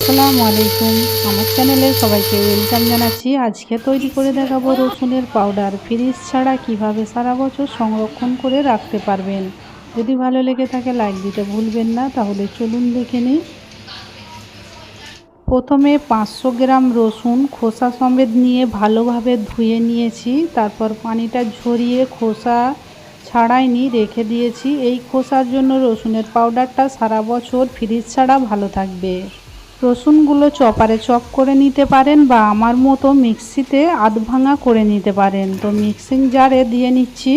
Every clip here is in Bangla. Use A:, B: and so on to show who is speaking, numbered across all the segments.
A: আসসালামু আলাইকুম। আমার চ্যানেলে সবাইকে ওয়েলকাম জানাচ্ছি। আজকে তৈরি করে দেখাবো রসুনের পাউডার ফ্রিজ ছাড়া কীভাবে সারা বছর সংরক্ষণ করে রাখতে পারবেন? যদি ভালো লেগে থাকে লাইক দিতে ভুলবেন না, তাহলে চলুন দেখে নিই। প্রথমে পাঁচশো গ্রাম রসুন খোসা সমেত নিয়ে ভালোভাবে ধুয়ে নিয়েছি। তারপর পানিটা ঝরিয়ে খোসা ছাড়াইনি, রেখে দিয়েছি। এই খোসার জন্য রসুনের পাউডারটা সারা বছর ফ্রিজ ছাড়া ভালো থাকবে। রসুনগুলো চপারে চপ করে নিতে পারেন বা আমার মতো মিক্সিতে আধ ভাঙা করে নিতে পারেন। তো মিক্সিং জারে দিয়ে নিচ্ছি।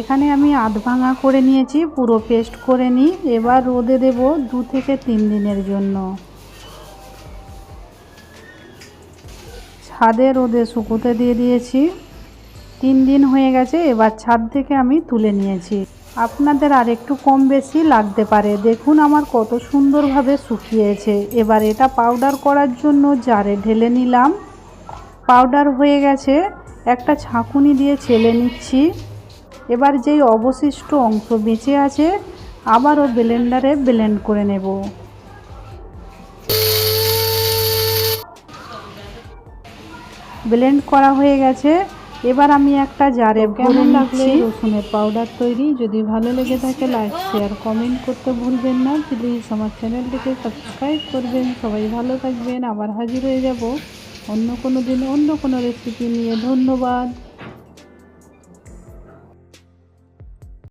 A: এখানে আমি আধ ভাঙা করে নিয়েছি, পুরো পেস্ট করে নিই। এবার রোদে দেব দু থেকে তিন দিনের জন্য। ছাদে রোদে শুকোতে দিয়ে দিয়েছি। তিন দিন হয়ে গেছে, এবার ছাদ থেকে আমি তুলে নিয়েছি। আপনাদের আর একটু কম বেশি লাগতে পারে। দেখুন আমার কত সুন্দরভাবে শুকিয়েছে। এবার এটা পাউডার করার জন্য জারে ঢেলে নিলাম। পাউডার হয়ে গেছে। একটা ছাঁকুনি দিয়ে ছেলে নিচ্ছি। এবার যেই অবশিষ্ট অংশ বেঁচে আছে, আবারও ব্লেন্ডারে ব্লেন্ড করে নেব। ব্লেন্ড করা হয়ে গেছে। এবার আমি একটা জারে ভরে নিচ্ছি। রসুনের পাউডার তৈরি? যদি ভালো লেগে থাকে লাইক শেয়ার কমেন্ট করতে ভুলবেন না। প্লিজ আমার চ্যানেলটিকে সাবস্ক্রাইব করবেন। সবাই ভালো থাকবেন। আবার হাজির হয়ে যাব অন্য কোনো দিন অন্য কোনো রেসিপি নিয়ে। ধন্যবাদ।